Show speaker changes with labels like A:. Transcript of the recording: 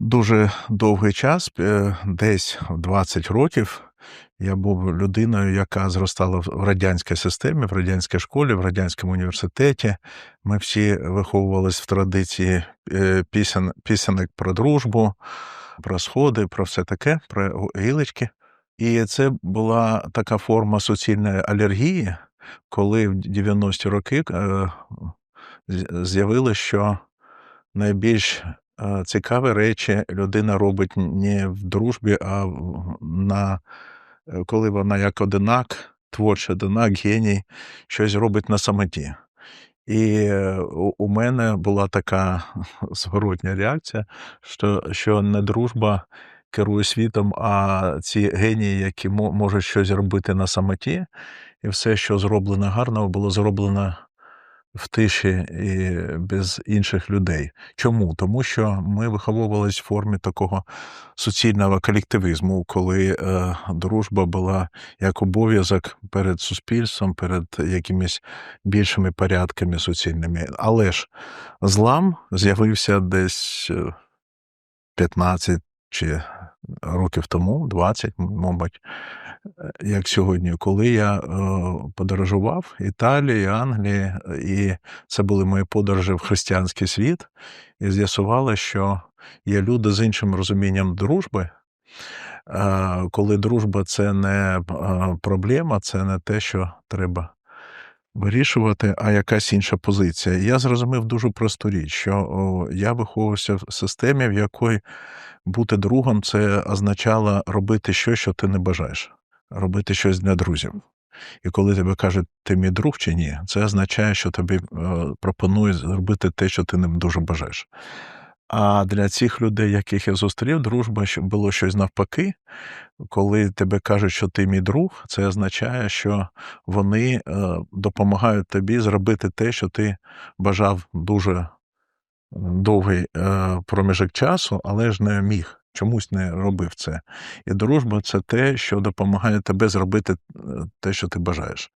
A: Дуже довгий час, е, десь 20 років, я був людиною, яка зростала в радянській системі, в радянській школі, в радянському університеті. Ми всі виховувались в традиції е, пісен, пісенок про дружбу, про сходи, про все таке, про гілочки. І це була така форма суцільної алергії, коли в 90-ті роки е, з- з'явилось, що найбільш цікаві речі людина робить не в дружбі, а на е, коли вона як одинак, творчий одинак, геній, щось робить на самоті. І е, у мене була така зворотня реакція, що, що не дружба керує світом, а ці генії, які можуть щось робити на самоті, і все, що зроблено гарно, було зроблено в тиші і без інших людей. Чому? Тому що ми виховувались в формі такого суцільного колективізму, коли е, дружба була як обов'язок перед суспільством, перед якимись більшими порядками суцільними. Але ж злам з'явився десь е, 15 чи років тому, 20, мабуть, е, як сьогодні, коли я е, подорожував Італії, Англії, і це були мої подорожі в християнський світ, і з'ясувало, що є люди з іншим розумінням дружби. Е, Коли дружба це не е, проблема, це не те, що треба вирішувати, а якась інша позиція. Я зрозумів дуже просту річ, що я виховувався в системі, в якої бути другом це означало робити щось, що ти не бажаєш, робити щось для друзів. І коли тебе кажуть, ти мій друг чи ні, це означає, що тобі е, пропонують зробити те, що ти не дуже бажаєш. А для цих людей, яких я зустрів, дружба було щось навпаки. Коли тебе кажуть, що ти мій друг, це означає, що вони е, допомагають тобі зробити те, що ти бажав дуже довгий е, проміжок часу, але ж не міг. Чомусь не робив це. І дружба це те, що допомагає тебе зробити е, те, що ти бажаєш.